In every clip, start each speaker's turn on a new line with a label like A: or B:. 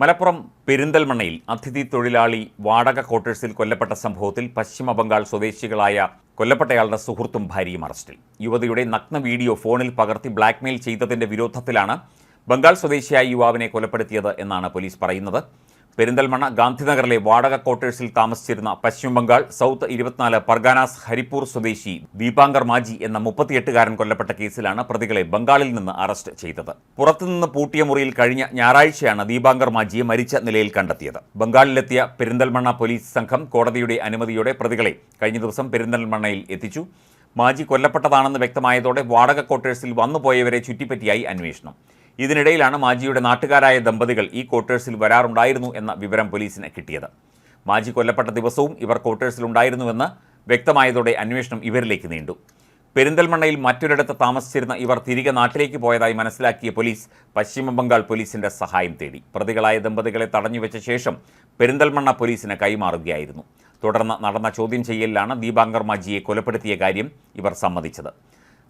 A: മലപ്പുറം പെരിന്തൽമണ്ണയിൽ അതിഥി തൊഴിലാളി വാടക ക്വാർട്ടേഴ്സിൽ കൊല്ലപ്പെട്ട സംഭവത്തിൽ പശ്ചിമ ബംഗാൾ സ്വദേശികളായ കൊല്ലപ്പെട്ടയാളുടെ സുഹൃത്തും ഭാര്യയും അറസ്റ്റിൽ. യുവതിയുടെ നഗ്ന വീഡിയോ ഫോണിൽ പകർത്തി ബ്ലാക്ക്മെയിൽ ചെയ്തതിന്റെ വിരോധത്തിലാണ് ബംഗാൾ സ്വദേശിയായ യുവാവിനെ കൊലപ്പെടുത്തിയത് എന്നാണ് പോലീസ് പറയുന്നത്. പെരിന്തൽമണ്ണ ഗാന്ധിനഗറിലെ വാടക ക്വാർട്ടേഴ്സിൽ താമസിച്ചിരുന്ന പശ്ചിമബംഗാൾ സൗത്ത് ഇരുപത്തിനാല് പർഗാനാസ് ഹരിപ്പൂർ സ്വദേശി ദീപാങ്കർ മാജി എന്ന മുപ്പത്തിയെട്ടുകാരൻ കൊല്ലപ്പെട്ട കേസിലാണ് പ്രതികളെ ബംഗാളിൽ നിന്ന് അറസ്റ്റ് ചെയ്തത്. പുറത്തുനിന്ന് പൂട്ടിയ മുറിയിൽ കഴിഞ്ഞ ഞായറാഴ്ചയാണ് ദീപാങ്കർ മാജിയെ മരിച്ച നിലയിൽ കണ്ടെത്തിയത്. ബംഗാളിലെത്തിയ പെരിന്തൽമണ്ണ പോലീസ് സംഘം കോടതിയുടെ അനുമതിയോടെ പ്രതികളെ കഴിഞ്ഞ ദിവസം പെരിന്തൽമണ്ണയിൽ എത്തിച്ചു. മാജി കൊല്ലപ്പെട്ടതാണെന്ന് വ്യക്തമായതോടെ വാടക ക്വാർട്ടേഴ്സിൽ വന്നുപോയവരെ ചുറ്റിപ്പറ്റിയായി അന്വേഷണം. ഇതിനിടയിലാണ് മാജിയുടെ നാട്ടുകാരായ ദമ്പതികൾ ഈ ക്വാർട്ടേഴ്സിൽ വരാറുണ്ടായിരുന്നു എന്ന വിവരം പോലീസിന് കിട്ടിയത്. മാജി കൊല്ലപ്പെട്ട ദിവസവും ഇവർ ക്വാർട്ടേഴ്സിലുണ്ടായിരുന്നുവെന്ന് വ്യക്തമായതോടെ അന്വേഷണം ഇവരിലേക്ക് നീണ്ടു. പെരിന്തൽമണ്ണയിൽ മറ്റൊരിടത്ത് താമസിച്ചിരുന്ന ഇവർ തിരികെ നാട്ടിലേക്ക് പോയതായി മനസ്സിലാക്കിയ പോലീസ് പശ്ചിമ ബംഗാൾ പോലീസിന്റെ സഹായം തേടി. പ്രതികളായ ദമ്പതികളെ തടഞ്ഞുവെച്ച ശേഷം പെരിന്തൽമണ്ണ പോലീസിന് കൈമാറുകയായിരുന്നു. തുടർന്ന് നടന്ന ചോദ്യം ചെയ്യലിലാണ് ദീപാങ്കർ മാജിയെ കൊലപ്പെടുത്തിയ കാര്യം ഇവർ സമ്മതിച്ചത്.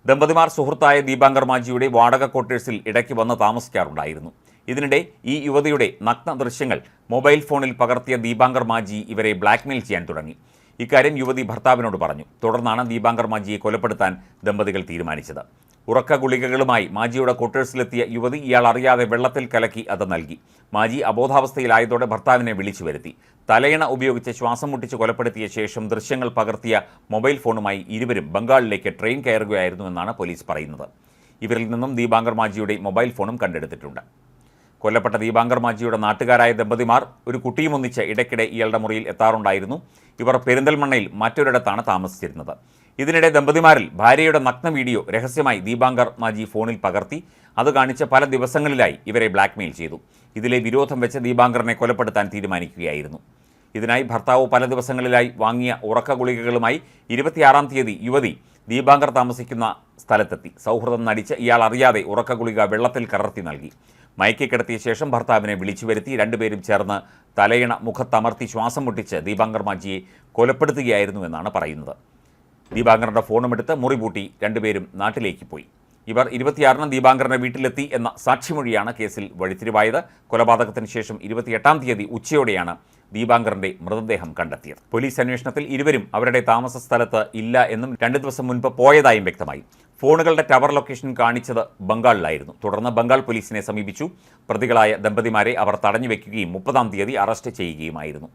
A: ദമ്പതിമാർ സുഹൃത്തായ ദീപാങ്കർ മാജിയുടെ വാടക ക്വാർട്ടേഴ്സിൽ ഇടയ്ക്ക് വന്ന് താമസിക്കാറുണ്ടായിരുന്നു. ഇതിനിടെ ഈ യുവതിയുടെ നഗ്ന ദൃശ്യങ്ങൾ മൊബൈൽ ഫോണിൽ പകർത്തിയ ദീപാങ്കർ മാജി ഇവരെ ബ്ലാക്ക്മെയിൽ ചെയ്യാൻ തുടങ്ങി. ഇക്കാര്യം യുവതി ഭർത്താവിനോട് പറഞ്ഞു. തുടർന്നാണ് ദീപാങ്കർ മാജിയെ കൊലപ്പെടുത്താൻ ദമ്പതികൾ തീരുമാനിച്ചത്. ഉറക്ക ഗുളികകളുമായി മാജിയുടെ ക്വാർട്ടേഴ്സിലെത്തിയ യുവതി ഇയാൾ അറിയാതെ വെള്ളത്തിൽ കലക്കി അത് നൽകി. മാജി അബോധാവസ്ഥയിലായതോടെ ഭർത്താവിനെ വിളിച്ചു വരുത്തി. തലയിണ ഉപയോഗിച്ച് ശ്വാസം മുട്ടിച്ച് കൊലപ്പെടുത്തിയ ശേഷം ദൃശ്യങ്ങൾ പകർത്തിയ മൊബൈൽ ഫോണുമായി ഇരുവരും ബംഗാളിലേക്ക് ട്രെയിൻ കയറുകയായിരുന്നുവെന്നാണ് പോലീസ് പറയുന്നത്. ഇവരിൽ നിന്നും ദീപാങ്കർ മാജിയുടെ മൊബൈൽ ഫോണും കണ്ടെടുത്തിട്ടുണ്ട്. കൊല്ലപ്പെട്ട ദീപാങ്കർ മാജിയുടെ നാട്ടുകാരായ ദമ്പതിമാർ ഒരു കുട്ടിയും ഒന്നിച്ച് ഇടയ്ക്കിടെ ഇയാളുടെ മുറിയിൽ എത്താറുണ്ടായിരുന്നു. ഇവർ പെരിന്തൽമണ്ണയിൽ മറ്റൊരിടത്താണ് താമസിച്ചിരുന്നത്. ഇതിനിടെ ദമ്പതിമാരിൽ ഭാര്യയുടെ നഗ്ന വീഡിയോ രഹസ്യമായി ദീപാങ്കർ മാജി ഫോണിൽ പകർത്തി. അത് കാണിച്ച് പല ദിവസങ്ങളിലായി ഇവരെ ബ്ലാക്ക്മെയിൽ ചെയ്തു. ഇതിലെ വിരോധം വെച്ച് ദീപാങ്കറിനെ കൊലപ്പെടുത്താൻ തീരുമാനിക്കുകയായിരുന്നു. ഇതിനായി ഭർത്താവ് പല ദിവസങ്ങളിലായി വാങ്ങിയ ഉറക്ക ഗുളികകളുമായി ഇരുപത്തിയാറാം തീയതി യുവതി ദീപാങ്കർ താമസിക്കുന്ന സ്ഥലത്തെത്തി. സൗഹൃദം നടിച്ച് ഇയാൾ അറിയാതെ ഉറക്ക ഗുളിക വെള്ളത്തിൽ കലർത്തി നൽകി. മയക്കി കിടത്തിയ ശേഷം ഭർത്താവിനെ വിളിച്ചു വരുത്തി രണ്ടുപേരും ചേർന്ന് തലയിണ മുഖത്തമർത്തി ശ്വാസം മുട്ടിച്ച് ദീപാങ്കർ മാജിയെ കൊലപ്പെടുത്തുകയായിരുന്നു എന്നാണ് പറയുന്നത്. ദീപാങ്കറിന്റെ ഫോണുമെടുത്ത് മുറി പൂട്ടി രണ്ടുപേരും നാട്ടിലേക്ക് പോയി. ഇവർ ഇരുപത്തിയാറിന് ദീപാങ്കറിന്റെ വീട്ടിലെത്തി എന്ന സാക്ഷിമൊഴിയാണ് കേസിൽ വഴിത്തിരിവായത്. കൊലപാതകത്തിന് ശേഷം ഇരുപത്തിയെട്ടാം തീയതി ഉച്ചയോടെയാണ് ദീപാങ്കറിന്റെ മൃതദേഹം കണ്ടെത്തിയത്. പോലീസ് അന്വേഷണത്തിൽ ഇരുവരും അവരുടെ താമസ സ്ഥലത്ത് ഇല്ല എന്നും രണ്ട് ദിവസം മുൻപ് പോയതായും വ്യക്തമായി. ഫോണുകളുടെ ടവർ ലൊക്കേഷൻ കാണിച്ചത് ബംഗാളിലായിരുന്നു. തുടർന്ന് ബംഗാൾ പോലീസിനെ സമീപിച്ചു. പ്രതികളായ ദമ്പതിമാരെ അവർ തടഞ്ഞു വെക്കുകയും മുപ്പതാം തീയതി arrest ചെയ്യുകയുമായിരുന്നു.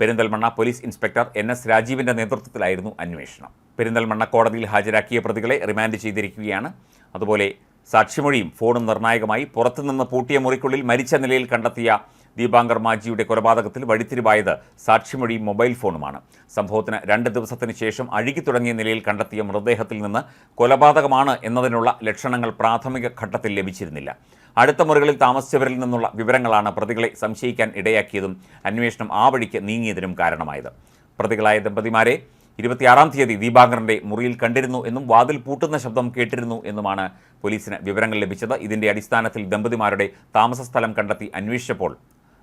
A: Perinthalmanna police inspector N S രാജീവിന്റെ നേതൃത്വത്തിലായിരുന്നു അന്വേഷണം. പെരിന്തൽമണ്ണ കോടതിയിൽ ഹാജരാക്കിയ പ്രതികളെ റിമാൻഡ് ചെയ്തിരിക്കുകയാണ്. അതുപോലെ സാക്ഷിമൊഴിയും ഫോണും നിർണായകമായി പുറത്തുനിന്ന് പൂട്ടിയ മുറിക്കുള്ളിൽ മരിച്ച നിലയിൽ കണ്ടെത്തിയ ദീപാങ്കർ മാജിയുടെ കൊലപാതകത്തിൽ വഴിത്തിരിവായത് സാക്ഷിമൊഴിയും മൊബൈൽ ഫോണുമാണ്. സംഭവത്തിന് രണ്ട് ദിവസത്തിന് ശേഷം അഴുകി തുടങ്ങിയ നിലയിൽ കണ്ടെത്തിയ മൃതദേഹത്തിൽ നിന്ന് കൊലപാതകമാണ് എന്നതിനുള്ള ലക്ഷണങ്ങൾ പ്രാഥമിക ഘട്ടത്തിൽ ലഭിച്ചിരുന്നില്ല. അടുത്ത മുറികളിൽ താമസിച്ചവരിൽ നിന്നുള്ള വിവരങ്ങളാണ് പ്രതികളെ സംശയിക്കാൻ ഇടയാക്കിയതും അന്വേഷണം ആ വഴിക്ക് നീങ്ങിയതിനും കാരണമായത്. പ്രതികളായ ദമ്പതിമാരെ ഇരുപത്തിയാറാം തീയതി ദീപാങ്കറിന്റെ മുറിയിൽ കണ്ടിരുന്നു എന്നും വാതിൽ പൂട്ടുന്ന ശബ്ദം കേട്ടിരുന്നു എന്നുമാണ് പോലീസിന് വിവരങ്ങൾ ലഭിച്ചത്. ഇതിന്റെ അടിസ്ഥാനത്തിൽ ദമ്പതിമാരുടെ താമസസ്ഥലം കണ്ടെത്തി അന്വേഷിച്ചപ്പോൾ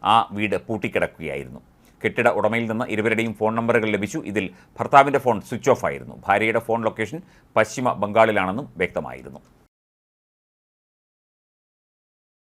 A: ആ വീട് പൂട്ടിക്കിടക്കുകയായിരുന്നു. കെട്ടിട ഉടമയിൽ നിന്ന് ഇരുവരുടെയും ഫോൺ നമ്പറുകൾ ലഭിച്ചു. ഇതിൽ ഭർത്താവിന്റെ ഫോൺ സ്വിച്ച് ഓഫ് ആയിരുന്നു. ഭാര്യയുടെ ഫോൺ ലൊക്കേഷൻ പശ്ചിമ ബംഗാളിലാണെന്നും വ്യക്തമായിരുന്നു.